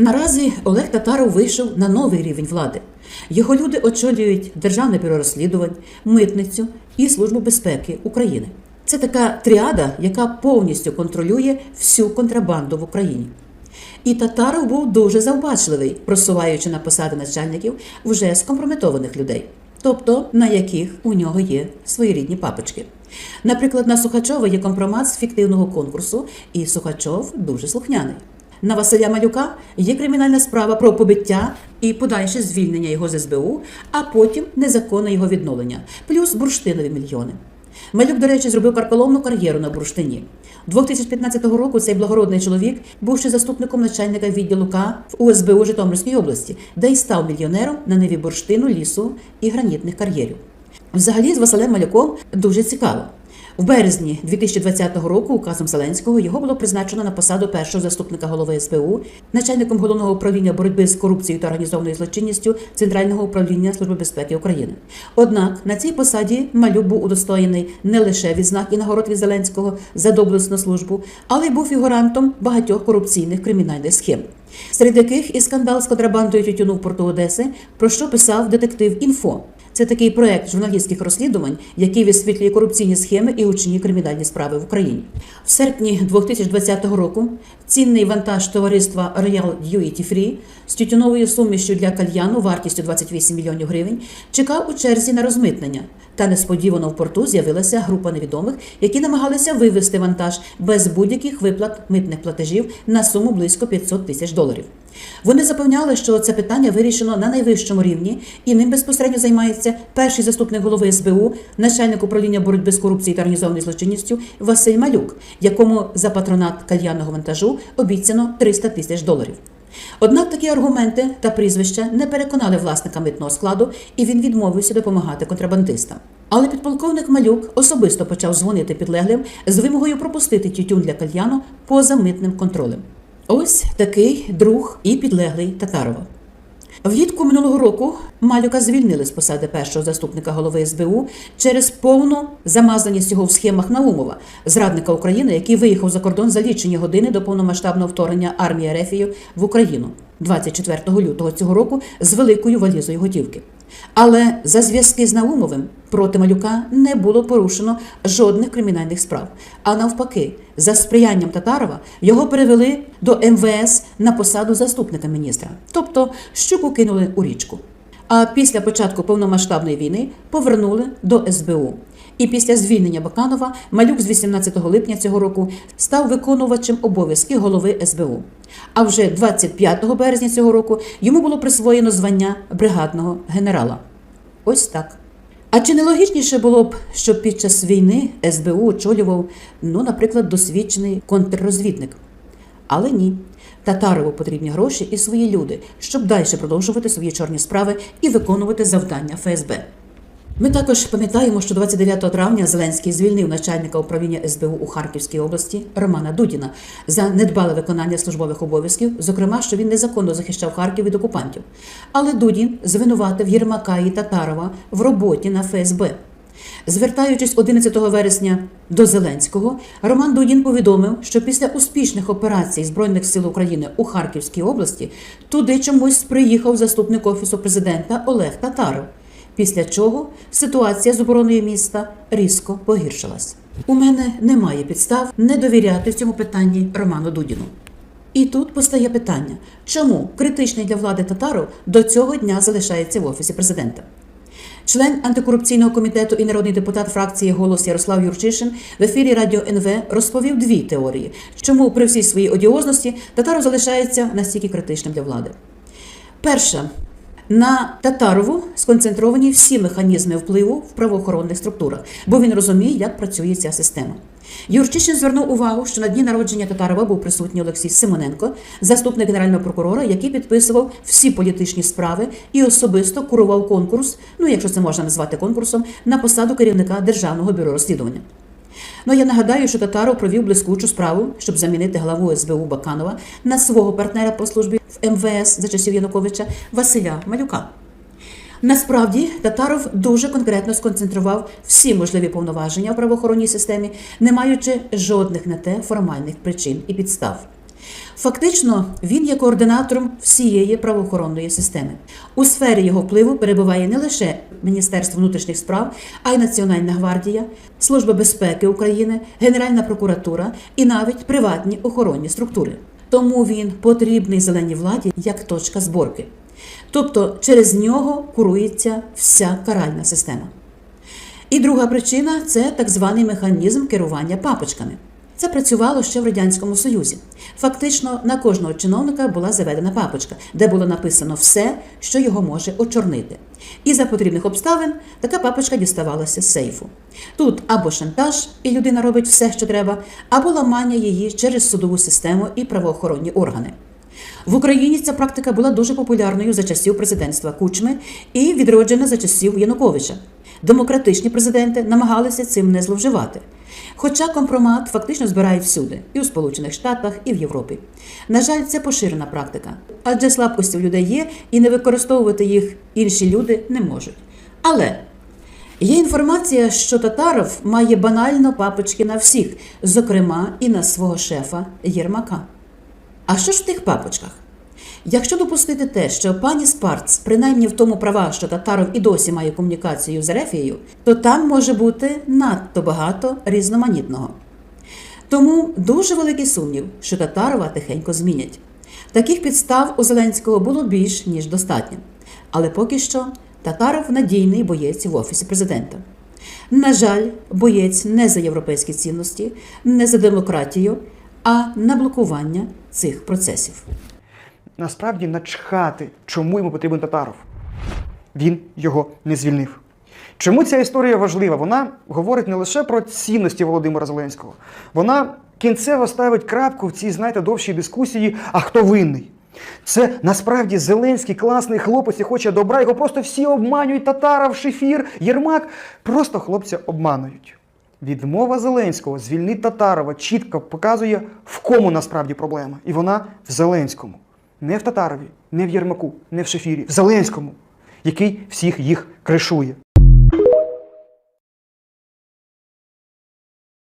Наразі Олег Татаров вийшов на новий рівень влади. Його люди очолюють Державне бюро розслідувань, митницю і Службу безпеки України. Це така тріада, яка повністю контролює всю контрабанду в Україні. І Татаров був дуже завбачливий, просуваючи на посади начальників вже скомпрометованих людей, тобто на яких у нього є своєрідні папочки. Наприклад, на Сухачова є компромат з фіктивного конкурсу, і Сухачов дуже слухняний. На Василя Малюка є кримінальна справа про побиття і подальше звільнення його з СБУ, а потім незаконне його відновлення, плюс бурштинові мільйони. Малюк, до речі, зробив карколомну кар'єру на бурштині. 2015 року цей благородний чоловік був ще заступником начальника відділу К в УСБУ Житомирській області, де й став мільйонером на неві бурштину, лісу і гранітних кар'єрів. Взагалі з Василем Малюком дуже цікаво. В березні 2020 року указом Зеленського його було призначено на посаду першого заступника голови СБУ, начальником головного управління боротьби з корупцією та організованою злочинністю Центрального управління Служби безпеки України. Однак на цій посаді Малюк був удостоєний не лише відзнак і нагород від Зеленського за доблесну службу, але й був фігурантом багатьох корупційних кримінальних схем. Серед яких і скандал з контрабандою тютюну в порту Одеси, про що писав детектив Інфо. Це такий проект журналістських розслідувань, який висвітлює корупційні схеми і учні кримінальні справи в Україні. В серпні 2020 року цінний вантаж товариства Royal Duty Free з тютюновою сумішю для кальяну вартістю 28 мільйонів гривень чекав у черзі на розмитнення. Та несподівано в порту з'явилася група невідомих, які намагалися вивезти вантаж без будь-яких виплат митних платежів на суму близько 500 тисяч доларів. Вони запевняли, що це питання вирішено на найвищому рівні, і ним безпосередньо займається перший заступник голови СБУ, начальник управління боротьби з корупцією та організованою злочинністю Василь Малюк, якому за патронат кальянного вантажу обіцяно 300 тисяч доларів. Однак такі аргументи та прізвища не переконали власника митного складу, і він відмовився допомагати контрабандистам. Але підполковник Малюк особисто почав дзвонити підлеглим з вимогою пропустити тютюн для кальяну поза митним контролем. Ось такий друг і підлеглий Татарова. Влітку минулого року Малюка звільнили з посади першого заступника голови СБУ через повну замазаність його в схемах Наумова, зрадника України, який виїхав за кордон за лічені години до повномасштабного вторгнення армії Рефію в Україну 24 лютого цього року з великою валізою готівки. Але за зв'язки з Наумовим проти Малюка не було порушено жодних кримінальних справ. А навпаки, за сприянням Татарова його перевели до МВС на посаду заступника міністра, тобто щуку кинули у річку. А після початку повномасштабної війни повернули до СБУ. І після звільнення Баканова Малюк з 18 липня цього року став виконувачем обов'язків голови СБУ. А вже 25 березня цього року йому було присвоєно звання бригадного генерала. Ось так. А чи не логічніше було б, щоб під час війни СБУ очолював, ну, наприклад, досвідчений контррозвідник? Але ні. Татарову потрібні гроші і свої люди, щоб далі продовжувати свої чорні справи і виконувати завдання ФСБ. Ми також пам'ятаємо, що 29 травня Зеленський звільнив начальника управління СБУ у Харківській області Романа Дудіна за недбале виконання службових обов'язків, зокрема, що він незаконно захищав Харків від окупантів. Але Дудін звинуватив Єрмака і Татарова в роботі на ФСБ. Звертаючись 11 вересня до Зеленського, Роман Дудін повідомив, що після успішних операцій Збройних сил України у Харківській області туди чомусь приїхав заступник офісу президента Олег Татаров. Після чого ситуація з обороною міста різко погіршилась. У мене немає підстав не довіряти в цьому питанні Роману Дудіну. І тут постає питання, чому критичний для влади Татаров до цього дня залишається в офісі президента. Член антикорупційного комітету і народний депутат фракції Голос Ярослав Юрчишин в ефірі Радіо НВ розповів дві теорії, чому при всій своїй одіозності Татаров залишається настільки критичним для влади. Перша на Татарову сконцентровані всі механізми впливу в правоохоронних структурах, бо він розуміє, як працює ця система. Юрчишин звернув увагу, що на дні народження Татарова був присутній Олексій Симоненко, заступник генерального прокурора, який підписував всі політичні справи і особисто курував конкурс, ну якщо це можна назвати конкурсом, на посаду керівника Державного бюро розслідування. Ну я нагадаю, що Татаров провів блискучу справу, щоб замінити главу СБУ Баканова на свого партнера по службі в МВС за часів Януковича Василя Малюка. Насправді Татаров дуже конкретно сконцентрував всі можливі повноваження в правоохоронній системі, не маючи жодних на те формальних причин і підстав. Фактично, він є координатором всієї правоохоронної системи. У сфері його впливу перебуває не лише Міністерство внутрішніх справ, а й Національна гвардія, Служба безпеки України, Генеральна прокуратура і навіть приватні охоронні структури. Тому він потрібний зеленій владі як точка зборки. Тобто через нього курується вся каральна система. І друга причина це так званий механізм керування папочками. Це працювало ще в Радянському Союзі. Фактично на кожного чиновника була заведена папочка, де було написано все, що його може очорнити. І за потрібних обставин така папочка діставалася з сейфу. Тут або шантаж, і людина робить все, що треба, або ламання її через судову систему і правоохоронні органи. В Україні ця практика була дуже популярною за часів президентства Кучми і відроджена за часів Януковича. Демократичні президенти намагалися цим не зловживати. Хоча компромат фактично збирають всюди, і у Сполучених Штатах, і в Європі. На жаль, це поширена практика, адже слабкості у людей є, і не використовувати їх інші люди не можуть. Але Є інформація, що Татаров має банально папочки на всіх, зокрема і на свого шефа Єрмака. А що ж в тих папочках? Якщо допустити те, що пані Спарц принаймні в тому права, що Татаров і досі має комунікацію з Ерефією, то там може бути надто багато різноманітного. Тому дуже великий сумнів, що Татарова тихенько змінять. Таких підстав у Зеленського було більш ніж достатньо. Але поки що Татаров надійний боєць в офісі президента. На жаль, боєць не за європейські цінності, не за демократію, а на блокування цих процесів. Насправді начхати, чому йому потрібен татаров. Він його не звільнив. Чому ця історія важлива? Вона говорить не лише про цінності Володимира Зеленського, вона кінцево ставить крапку в цій, знаєте, довшій дискусії, а хто винний. Це насправді Зеленський класний хлопець і хоче добра. Його просто всі обманюють. Татаров, Шефір, Єрмак. Просто хлопця обманують. Відмова Зеленського звільнити Татарова чітко показує, в кому насправді проблема. І вона в Зеленському. Не в Татарові, не в Єрмаку, не в Шефірі, в Зеленському, який всіх їх кришує.